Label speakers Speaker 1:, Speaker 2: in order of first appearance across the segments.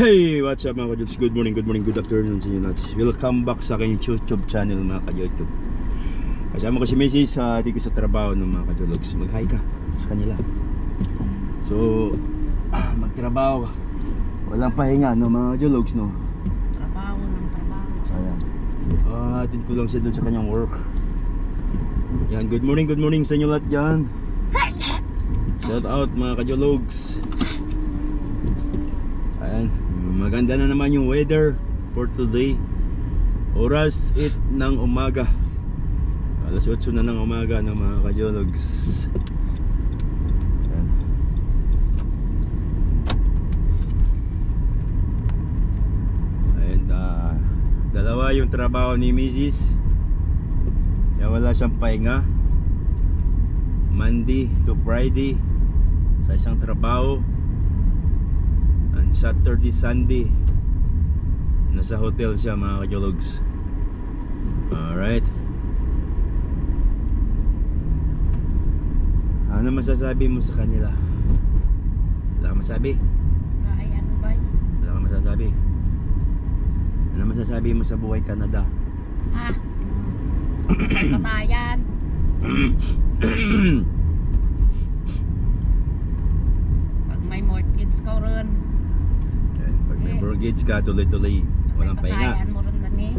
Speaker 1: Hey, what's up mga kajots? Good morning, good morning, good afternoon sa inyo natin. Welcome back sa aking YouTube channel mga ka-YouTube. Kasama ko si Mrs. sa ating sa trabaho ng mga kajologs. Mag-hi ka sa kanila. So, ah, magtrabaho ka. Walang pahinga no mga kajologs no.
Speaker 2: Trabaho ng trabaho.
Speaker 1: Ayan. Ah, atin ko lang siya doon sa kanyang work. Yan, good morning, good morning sa inyo lahat dyan. Shout out mga kajologs. Ayan, maganda na naman yung weather for today. Oras 8 ng umaga. Alas 8 na ng umaga ng mga kajologs. And ah, dalawa yung trabaho ni Mrs. Kaya wala siyang pahinga. Monday to Friday sa isang trabaho. Saturday, Sunday nasa hotel siya mga kajologs. Alright. Ano masasabi mo sa kanila? Wala kang masabi?
Speaker 2: Ay, ano ba?
Speaker 1: Wala kang masasabi? Ano masasabi mo sa buhay Canada?
Speaker 2: Ha? Patayan. Pag may mortgage ka rin.
Speaker 1: Mortgage ka, tuloy-tuloy, walang pahinga.
Speaker 2: patayan mo rin na ni.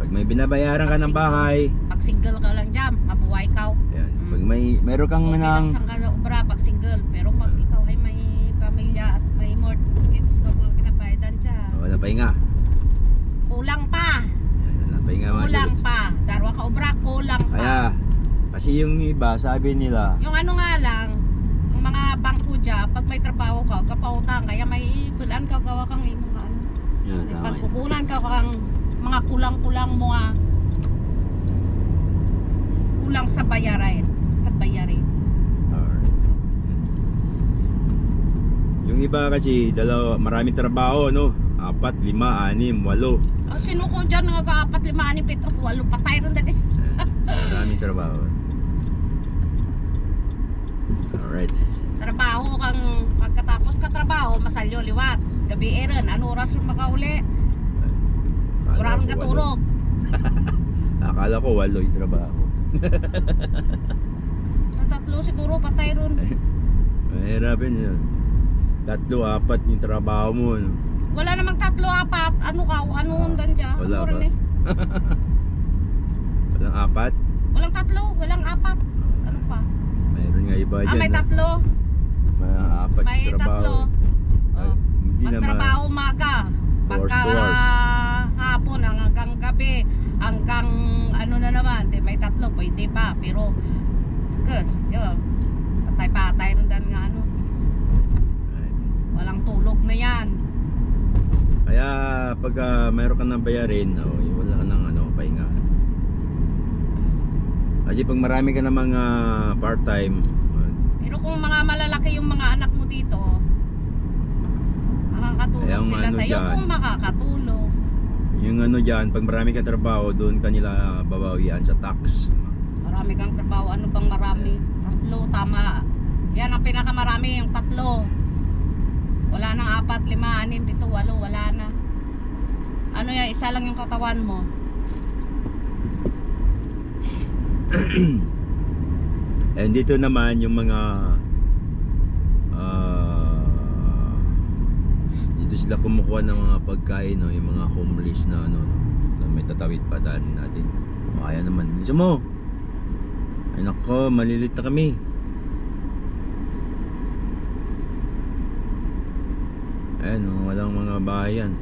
Speaker 1: Pag may binabayaran ka ng bahay,
Speaker 2: Pag single ka lang dyan, mabuhay ka.
Speaker 1: yan. Pag may meron kang
Speaker 2: Okay lang ka obra pag single. Pero pag ikaw ay may pamilya at may mortgage ka kung kinabayadan siya.
Speaker 1: walang pahinga.
Speaker 2: Kulang pa.
Speaker 1: Yan, walang pahinga mga
Speaker 2: Kulang pa. Darwa ka obra, kulang pa.
Speaker 1: Kaya, kasi yung iba, sabi nila,
Speaker 2: Yung ano nga lang, yung mga bangko dyan, pag may trabaho ka, kapautang, kaya may bulan ka, gawa kang imong ano.
Speaker 1: yan, tama
Speaker 2: Pag
Speaker 1: yan.
Speaker 2: kukulan ka kang mga kulang-kulang mo nga, kulang sa bayarin. Sa bayarin.
Speaker 1: Alright. Yung iba kasi, dalawa, maraming trabaho, no? Apat, lima, anim, walo.
Speaker 2: Oh, sino ko dyan nga kaapat lima ni Petro, walo patay rin dali.
Speaker 1: Yan, maraming trabaho. Alright.
Speaker 2: Trabaho kang, pagkatapos ka trabaho, masalyo liwat. Gabi rin, ano oras rin makauli? Wala kang katurog.
Speaker 1: Akala ko walo yung trabaho.
Speaker 2: Ang tatlo siguro patay rin.
Speaker 1: Mahirapin yun. Tatlo, apat yung trabaho mo. No?
Speaker 2: Wala namang tatlo, apat. Ano ka? Ano undan dyan?
Speaker 1: Wala
Speaker 2: ano
Speaker 1: ba?
Speaker 2: eh?
Speaker 1: Walang apat.
Speaker 2: Walang tatlo, walang apat. Ano pa?
Speaker 1: Mayroon nga iba
Speaker 2: Ah,
Speaker 1: dyan.
Speaker 2: may
Speaker 1: na
Speaker 2: tatlo.
Speaker 1: May apat
Speaker 2: May
Speaker 1: trabaho.
Speaker 2: tatlo.
Speaker 1: Ay,
Speaker 2: Oh.
Speaker 1: hindi naman.
Speaker 2: Magtrabaho umaga.
Speaker 1: Two hours,
Speaker 2: Pagka
Speaker 1: hours.
Speaker 2: hapon hanggang gabi, hanggang ano na naman, di, may tatlo, pwede pa. Pero, skus, yun. Patay-patay rin dan nga ano. Walang tulog na yan.
Speaker 1: Kaya pag ah, mayroon ka ng bayarin, oh, yung wala ka ng ano, pahinga. Kasi pag marami ka ng mga part-time, ah,
Speaker 2: Pero kung mga malalaki yung mga anak mo dito, makakatulong
Speaker 1: Kaya ang
Speaker 2: sila
Speaker 1: ano
Speaker 2: sa'yo
Speaker 1: dyan,
Speaker 2: kung makakatulong.
Speaker 1: yung ano dyan, pag marami kang trabaho, doon kanila babawian sa tax.
Speaker 2: Marami kang trabaho. Ano bang marami? Tatlo, tama. Yan ang pinakamarami, yung tatlo. Wala nang apat, lima, anim, pito, walo, wala na. Ano yan, isa lang yung katawan mo.
Speaker 1: And dito naman yung mga ah, dito sila kumukuha ng mga pagkain no, yung mga homeless na ano no. May tatawid pa daan natin. Kaya naman. Bisa mo. Ay nako, malilit na kami. Ayan, walang mga bayan.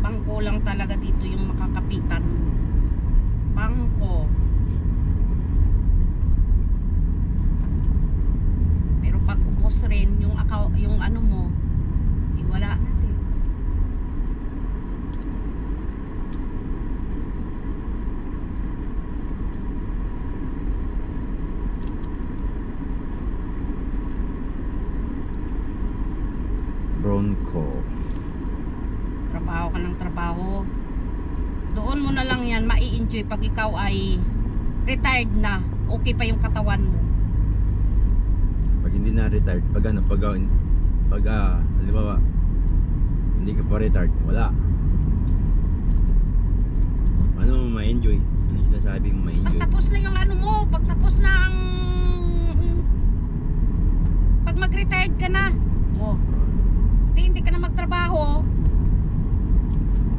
Speaker 2: Bangko lang talaga dito yung makakapitan. Bangko. Pero ubos rin yung, akaw, yung ano mo, iwala natin.
Speaker 1: Bronco.
Speaker 2: trabaho ka ng trabaho. Doon mo na lang yan, mai-enjoy pag ikaw ay retired na, okay pa yung katawan mo.
Speaker 1: Pag hindi na retired, pag ano, pag, ah, pag, ah, halimbawa, hindi ka pa retired, wala. Ano mo ma-enjoy? Ano yung sinasabi mo ma-enjoy?
Speaker 2: Pagtapos na yung ano mo, pagtapos na ang... Pag mag-retired ka na, oh, di, hindi ka na magtrabaho,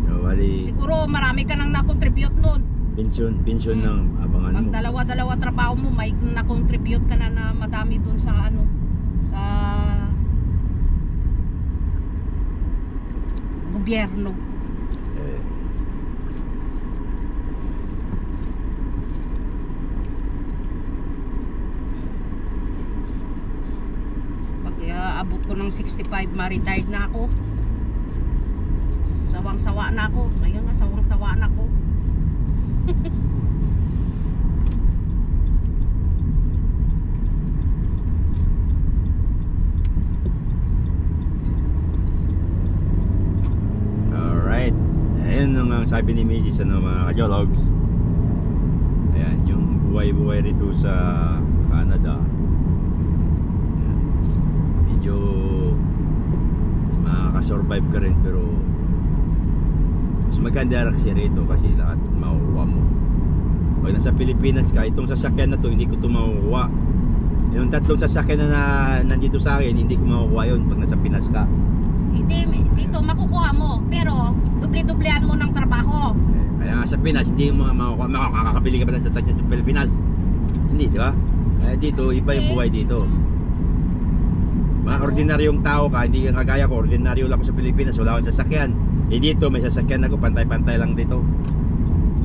Speaker 1: No, wali,
Speaker 2: siguro marami ka nang na-contribute nun.
Speaker 1: Pension, pension
Speaker 2: Hmm.
Speaker 1: ng abangan
Speaker 2: Pag
Speaker 1: mo.
Speaker 2: dalawa-dalawa trabaho mo, may na-contribute ka na na madami dun sa ano, sa gobyerno.
Speaker 1: Eh,
Speaker 2: Pag uh, abot ko ng 65, ma-retired na ako. Sawang-sawa na ako. Ngayon nga, sawang-sawa na ako.
Speaker 1: Alright. Ayan ang sabi ni Mrs. ano mga kajologs. Ayan, yung buhay-buhay rito sa Canada. Ayan. Medyo makakasurvive ka rin pero mas maganda kasi rito kasi lahat. Pag nasa Pilipinas ka, itong sasakyan na to hindi ko to makukuha. Yung tatlong sasakyan na, na nandito sa akin, hindi ko makukuha yun pag nasa Pinas ka.
Speaker 2: Hindi, dito makukuha mo. Pero, dubli-dublihan mo ng trabaho.
Speaker 1: Kaya nga sa Pinas, hindi mo makukuha, makakakabili ka ba ng sasakyan sa Pilipinas? Hindi, di ba? Kaya dito, iba yung buhay dito. Mga ordinaryong tao ka, hindi ka kagaya ko, ordinaryo lang ako sa Pilipinas, wala akong sasakyan. Eh dito, may sasakyan ako, pantay-pantay lang dito.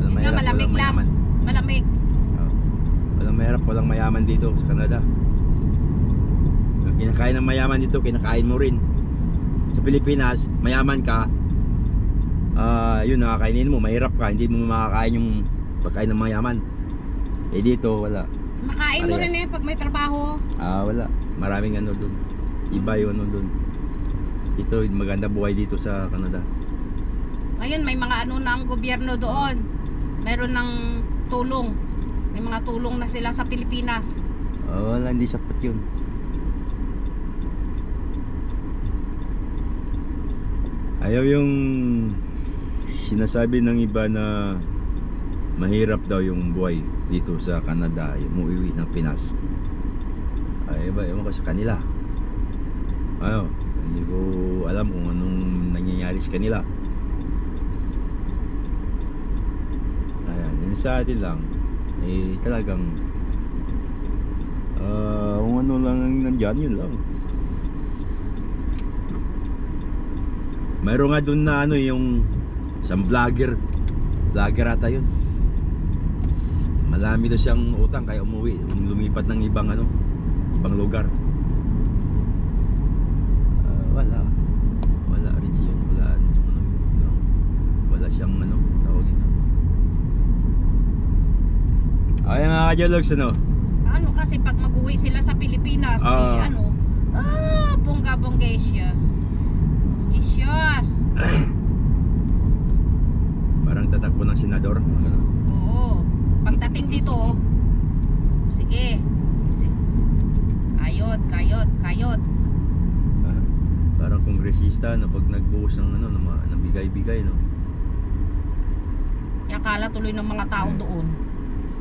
Speaker 2: Nga,
Speaker 1: mahirap,
Speaker 2: malamig lang.
Speaker 1: mayaman.
Speaker 2: Malamig.
Speaker 1: Oh. Walang mahirap, walang mayaman dito sa Canada. Kinakain ng mayaman dito, kinakain mo rin. Sa Pilipinas, mayaman ka, ah yun, nakakainin mo, mahirap ka, hindi mo makakain yung pagkain ng mayaman. Eh dito, wala.
Speaker 2: Makain mo
Speaker 1: Parehas.
Speaker 2: rin eh pag may trabaho.
Speaker 1: Ah, wala. Maraming ano doon. Iba yung ano doon. Dito, maganda buhay dito sa Canada.
Speaker 2: Ngayon, may mga ano na ang gobyerno doon. Meron ng tulong. May mga tulong na sila sa Pilipinas.
Speaker 1: Ah, wala, hindi sapat yun. Ayaw yung sinasabi ng iba na mahirap daw yung buhay dito sa Canada, yung umuwi ng Pinas. Ay, iba, ewan ko sa kanila. Ano, hindi ko alam kung anong nangyayari sa kanila. Ayan, yung sa atin lang, eh talagang ah kung ano lang ang nandyan, yun lang. Mayroon nga dun na ano yung isang vlogger. Vlogger ata yun. Malami daw siyang utang kaya umuwi. Lumipat ng ibang ano, ibang lugar. Ah, wala. Wala rin siya. Wala, wala siyang ano, tawag ito. Ay mga kajalogs ano,
Speaker 2: Ano kasi pag mag-uwi sila sa Pilipinas,
Speaker 1: Ah.
Speaker 2: eh, ano, ah, bongga-bonggesious. Bonggesious.
Speaker 1: parang tatakbo ng senador. Ano.
Speaker 2: Oo. Pagdating dito, sige. sige. Kayod, kayod, kayod.
Speaker 1: Ah, parang kongresista na pag nagbuhos ng ano, ng, mga- ng bigay-bigay no.
Speaker 2: Yakala tuloy ng mga tao doon.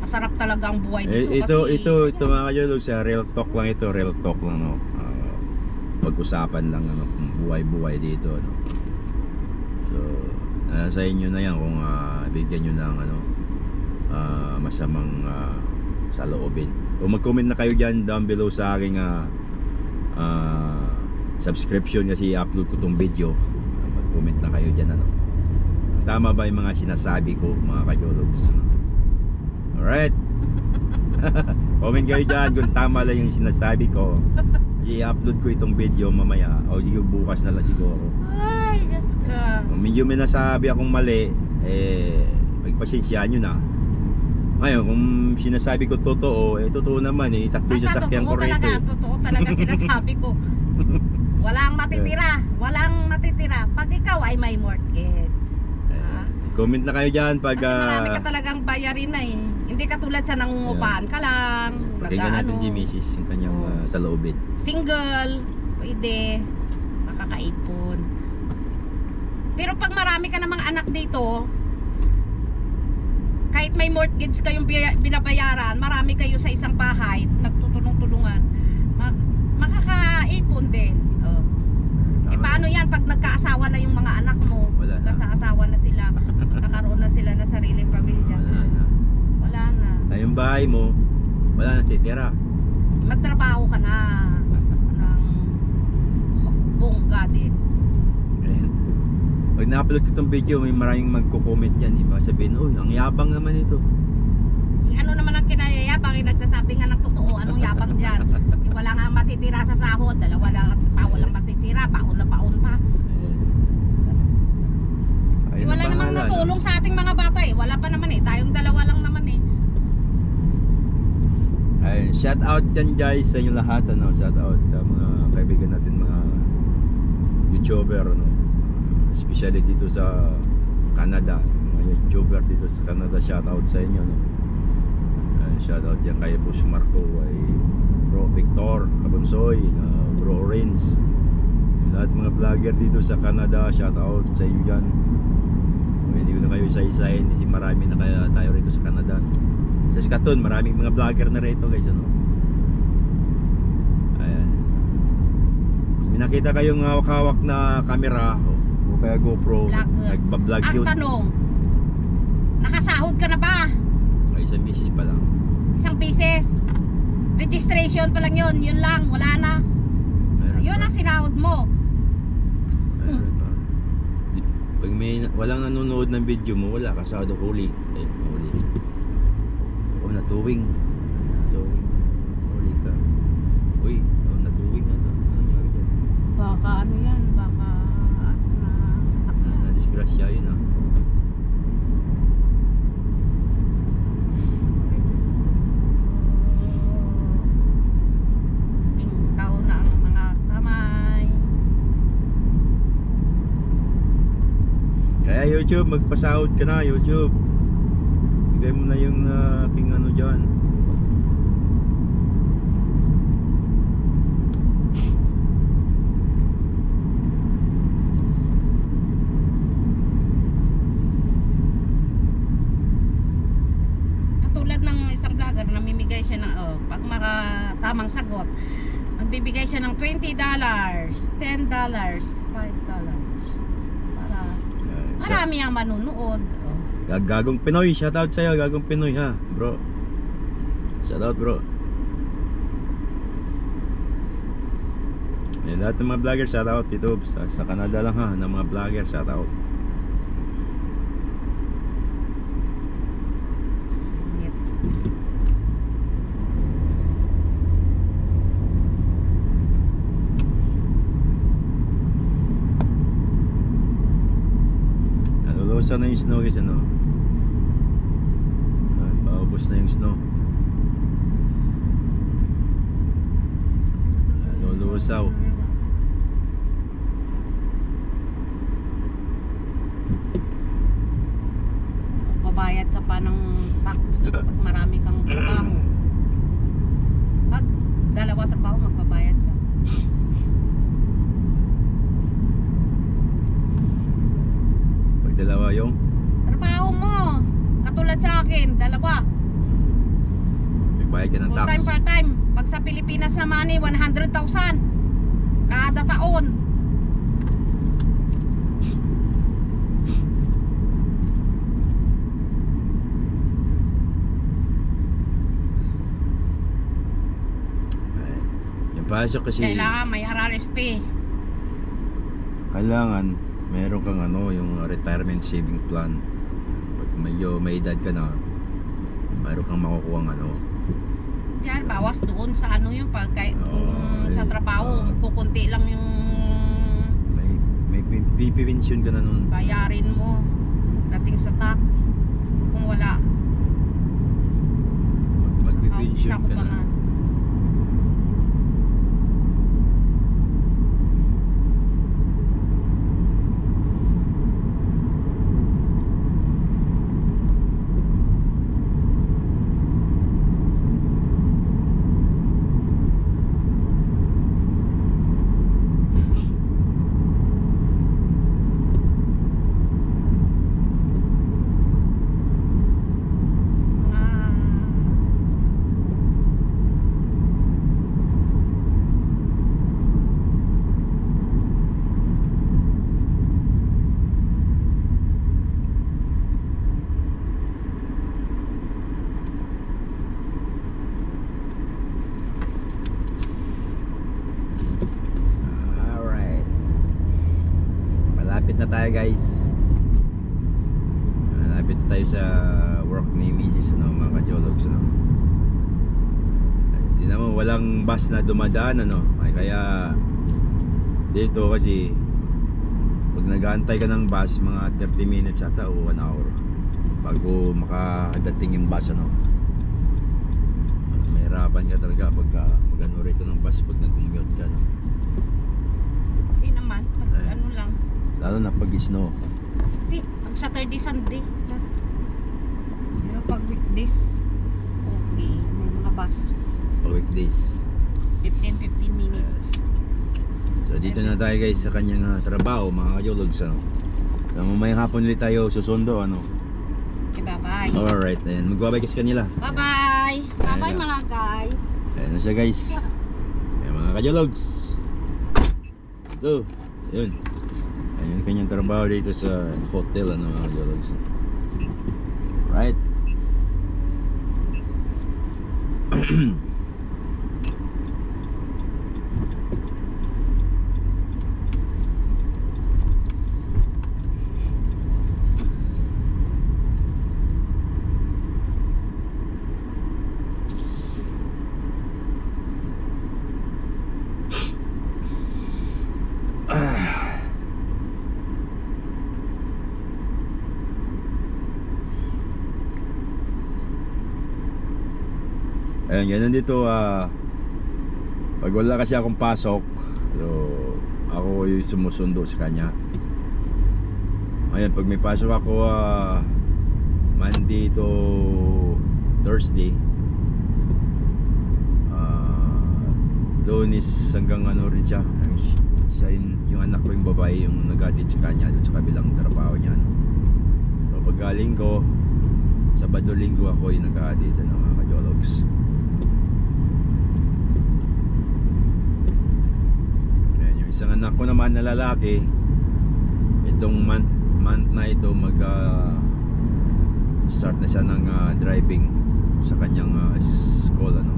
Speaker 2: Masarap talaga ang buhay dito.
Speaker 1: Eh, ito,
Speaker 2: kasi,
Speaker 1: ito, ito mga kajolog, sa real talk lang ito, real talk lang, no. Ah, pag-usapan lang, ano, kung buhay-buhay dito, no. So, nasa inyo na yan kung ah, bigyan nyo ng, ano, ah, masamang ah, saloobin. O mag-comment na kayo dyan down below sa aking ah, ah, subscription kasi i-upload ko tong video. Mag-comment na kayo dyan, ano. Tama ba yung mga sinasabi ko, mga kajologs, ano? Alright. Comment kayo dyan kung tama lang yung sinasabi ko. I-upload ko itong video mamaya o bukas na lang siguro.
Speaker 2: Ay, Diyos ka.
Speaker 1: Kung medyo may nasabi akong mali, eh, pagpasensyaan nyo na. Ngayon, kung sinasabi ko totoo, eh totoo naman eh. Tatlo yung
Speaker 2: Basta
Speaker 1: sasakyan ko
Speaker 2: totoo
Speaker 1: rito.
Speaker 2: talaga,
Speaker 1: eh.
Speaker 2: totoo talaga sinasabi ko. Walang matitira, walang matitira. Pag ikaw ay may mortgage.
Speaker 1: Eh, comment na kayo dyan pag...
Speaker 2: Kasi marami
Speaker 1: ah,
Speaker 2: ka talagang bayarin na eh. Hindi katulad sa nangungupaan ka lang.
Speaker 1: Pakinggan natin si Mrs. yung kanyang
Speaker 2: Oo.
Speaker 1: uh, saloobin.
Speaker 2: Single, pwede. Makakaipon. Pero pag marami ka namang anak dito, kahit may mortgage kayong binabayaran, marami kayo sa isang bahay, nagtutulong-tulungan, mak- makakaipon din. Oh.
Speaker 1: Tama.
Speaker 2: paano yan pag nagkaasawa na yung mga anak mo?
Speaker 1: Wala na.
Speaker 2: Nagkaasawa na sila, magkakaroon na sila na sariling pamilya.
Speaker 1: Wala na.
Speaker 2: Na.
Speaker 1: Na yung bahay mo, wala na titira.
Speaker 2: Magtrabaho ka na ng bongga din.
Speaker 1: Ayan. Pag na-upload ko itong video, may maraming magko-comment yan. Iba sabihin, uy, ang yabang naman ito.
Speaker 2: Ano naman ang kinayayabang, eh, nagsasabi nga ng totoo, anong yabang dyan? Eh, wala nga matitira sa sahod, dalawa na pa, walang masitira, paon na paon pa.
Speaker 1: Ayun
Speaker 2: wala
Speaker 1: ang
Speaker 2: namang natulong sa ating mga bata eh. Wala pa naman eh. Tayong dalawa lang naman.
Speaker 1: Ayun, shout out dyan guys sa inyo lahat ano, shout out sa mga kaibigan natin mga YouTuber ano. Especially dito sa Canada, mga YouTuber dito sa Canada, shout out sa inyo no. Ayun, shout out dyan kay Push Marco, ay Bro Victor, Kabunsoy, uh, Bro. Yung lahat mga vlogger dito sa Canada, shout out sa inyo. Kung hindi ko na kayo isa-isahin kasi marami na kaya tayo rito sa Canada. Sa Skaton, maraming mga vlogger na rito guys ano. Ayan. May nakita kayong hawak-hawak na camera o, o kaya GoPro, nagbablog
Speaker 2: Ang
Speaker 1: yun.
Speaker 2: tanong, nakasahod ka na ba?
Speaker 1: Ay, isang misis pa lang.
Speaker 2: Isang pieces. Registration pa lang yun. Yun lang. Wala na.
Speaker 1: Meron
Speaker 2: Yun
Speaker 1: pa.
Speaker 2: ang sinahod mo.
Speaker 1: Meron pa. Di- Pag may walang nanonood ng video mo, wala ka sa huli. Eh, natuwing. Natuwing. Huli ka. Uy, oh, natuwing na to. Ano nangyari dyan?
Speaker 2: Baka ano yan. Baka na sasakyan.
Speaker 1: na disgrasya yun ah. Kaya YouTube, magpasahod ka na YouTube. Bigay mo na yung uh, king ano dyan.
Speaker 2: Katulad ng isang vlogger, namimigay siya ng, oh, pag maka tamang sagot, magbibigay siya ng $20, $10, $5. Para marami ang manunood. Oh.
Speaker 1: Gag- Gagong Pinoy, shoutout sa'yo, Gagong Pinoy ha, bro. Shoutout bro. Yan, lahat ng mga vlogger, shoutout dito sa, sa Canada lang ha, ng mga vlogger, shoutout.
Speaker 2: Init.
Speaker 1: Nalulusa na yung snow guys, ano? Paubos na yung snow. Nalulusaw.
Speaker 2: Babayad ka pa ng tax pag marami kang trabaho. Pag dalawa trabaho, magbabayad ka.
Speaker 1: Pag dalawa yung
Speaker 2: Trabaho mo. Katulad sa akin, dalawa.
Speaker 1: Nagbayad ka ng
Speaker 2: Full
Speaker 1: tax.
Speaker 2: time, part time. Pag sa Pilipinas naman eh, 100,000. Kada taon.
Speaker 1: Ay, Yung pasok kasi
Speaker 2: Kailangan may RRSP.
Speaker 1: kailangan meron kang ano yung retirement saving plan pag medyo may edad ka na meron kang makukuha ano?
Speaker 2: Yan, bawas doon sa ano yung pag kay,
Speaker 1: Oo,
Speaker 2: mm, sa trabaho,
Speaker 1: ah.
Speaker 2: kukunti lang yung
Speaker 1: may may pinipensyon ka na nun.
Speaker 2: bayarin mo dating sa tax. Kung wala,
Speaker 1: Mag- magpipensyon ka na malapit na tayo guys. Malapit na tayo sa work ni Mrs. Ano, mga kajologs. Ano. Tingnan mo, walang bus na dumadaan. Ano. Ay, kaya dito kasi pag nag-aantay ka ng bus, mga 30 minutes ata o 1 hour bago makadating yung bus. Ano. Mahirapan ka talaga pagka magano rito ng bus pag nag-commute ka. No?
Speaker 2: Hindi naman. Pag
Speaker 1: Ay.
Speaker 2: ano lang.
Speaker 1: Lalo na pag snow.
Speaker 2: Hindi. Pag Saturday, Sunday. Pero pag weekdays, okay. May mga bus.
Speaker 1: Pag weekdays.
Speaker 2: 15-15 minutes.
Speaker 1: So dito na tayo guys sa kanyang ah, trabaho mga kajologs ano. So, mamayang hapon ulit tayo susundo ano.
Speaker 2: Okay, bye-bye.
Speaker 1: Alright, ayan. Magbabay kasi kanila.
Speaker 2: Bye-bye. Bye-bye
Speaker 1: Ayan.
Speaker 2: mga guys.
Speaker 1: Ayan na siya guys. Ayan mga kajologs. So, yun. Kanyang trabaho dito sa hotel ano mga kajologs. Right. Ayan, ganun dito ah pag wala kasi akong pasok, so ako yung sumusundo sa kanya. Ayan, pag may pasok ako ah Monday to Thursday. Ah, Lunes hanggang ano rin siya. Siya yung, yung anak ko yung babae yung nag-attend sa kanya doon sa kabilang trabaho niya. No? So pag galing ko, Sabado linggo ako yung nag-attend ng mga kajologs. Ayan, yung isang anak ko naman na lalaki, itong month, month na ito mag ah, start na siya ng ah, driving sa kanyang ah, school ano.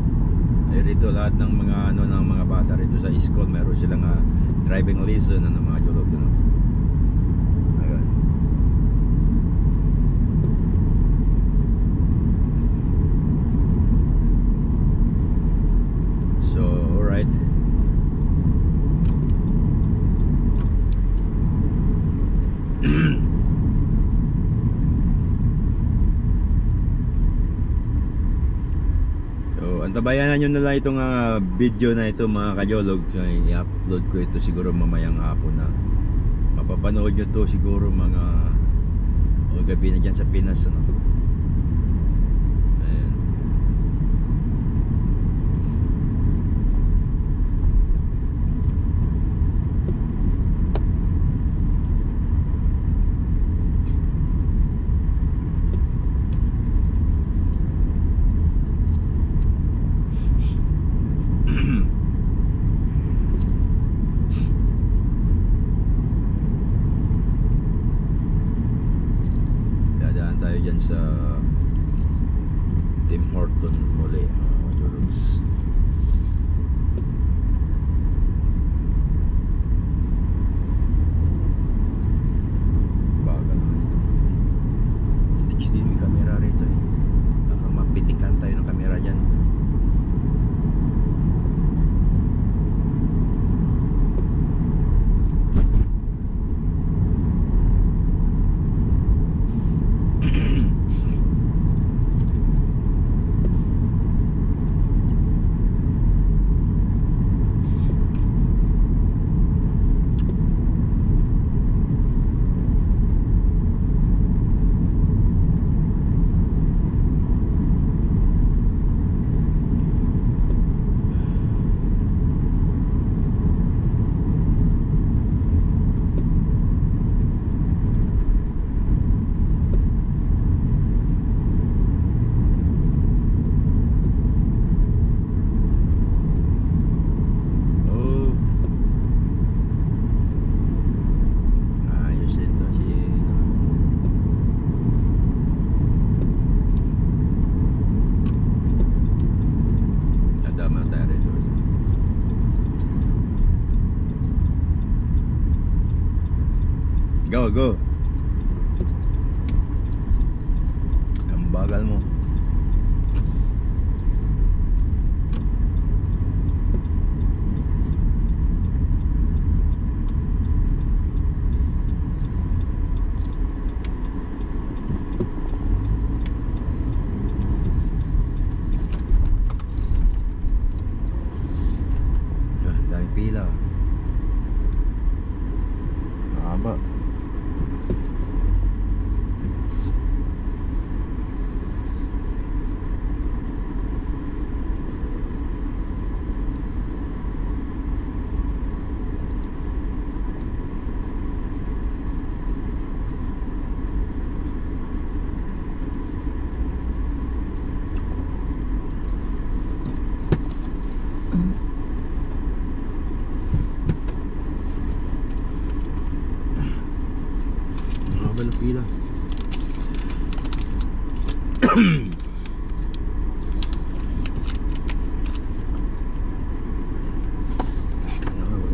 Speaker 1: Eh rito lahat ng mga ano ng mga bata rito sa school meron silang ah, driving lesson ano mga jolog ano. Ayun. So, alright. So, antabayanan nyo na lang itong ah, video na ito mga kajolog. So, I-upload ko ito siguro mamayang hapon na. Mapapanood nyo to siguro mga o gabi na dyan sa Pinas. Ano? Go, go.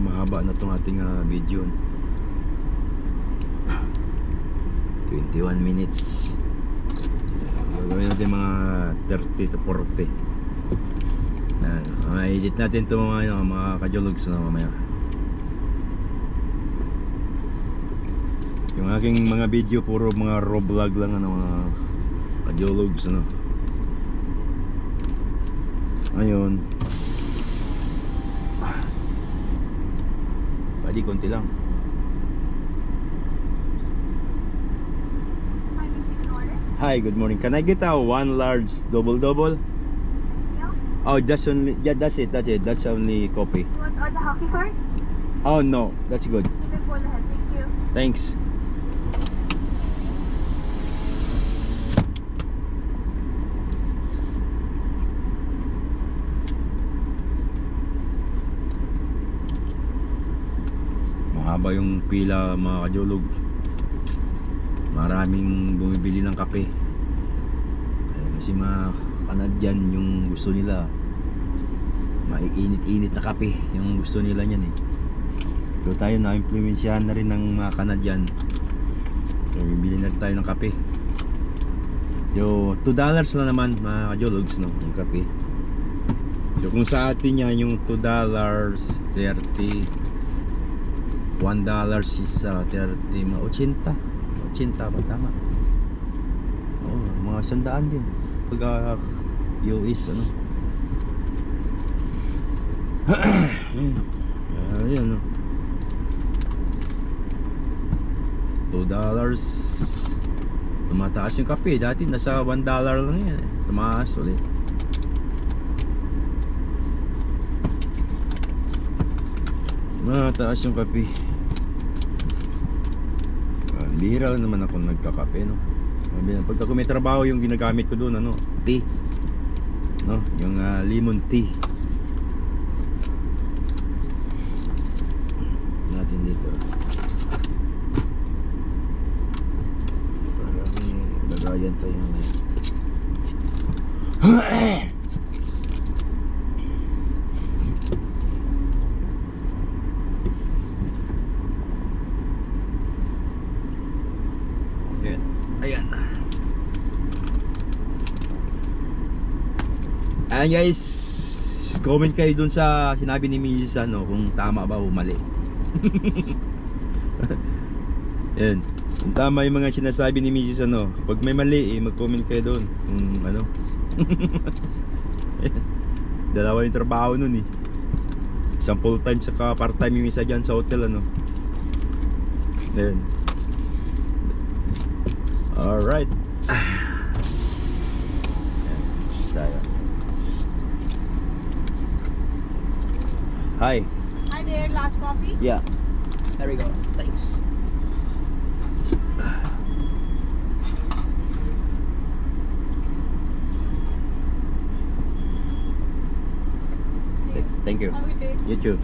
Speaker 1: Mahaba na itong ating ah, video. 21 minutes. Gagawin natin mga 30 to 40. Yan. Ma-edit natin itong mga, ano, mga kajologs na mamaya. Yung aking mga video puro mga raw vlog lang ano mga kajologs ano. Ayun. Pwede konti lang. Hi, good morning. Can I get a one large double double? Yes. Oh, just only yeah, that's it. That's it. That's only coffee.
Speaker 3: You want all the hockey card?
Speaker 1: Oh no, that's good.
Speaker 3: Sige po lahat. Thank you.
Speaker 1: Thanks. Mahaba yung pila mga kajulog. Maraming bumibili ng kape. Eh, kasi mga Canadian yung gusto nila maiinit-init na kape yung gusto nila niyan eh. So tayo na implementyahan na rin ng mga Canadian. So bibili na tayo ng kape. Yo, 2 dollars lang naman mga kajologs no, yung kape. So kung sa atin yan yung 2 dollars 30 1 dollars is uh, 30 mga 80 80 ba tama? Oh, mga sandaan din. Pag uh, US ano. Ayan no. 2 dollars tumataas yung kape dati nasa 1 dollar lang yan eh. tumaas ulit mataas yung kape. Ah, bihira naman ako nagkakape no? Sabi na, pagka may trabaho yung ginagamit ko doon ano tea. No? Yung ah, lemon tea. Natin dito. Para may lagayan tayo ng Ayan. Ayan. Ayan guys, comment kayo dun sa sinabi ni Mrs. ano, kung tama ba o mali. Ayan. Kung tama yung mga sinasabi ni Mrs. ano, pag may mali, eh, mag-comment kayo doon. Kung ano. Dalawa yung trabaho nun eh. Isang full time saka part time yung isa dyan sa hotel ano. Ayan. Alright. Ayan. Hi.
Speaker 3: Hi there, large coffee.
Speaker 1: Yeah. There we go. Thanks. Thank you.
Speaker 3: Have a good day.
Speaker 1: You too.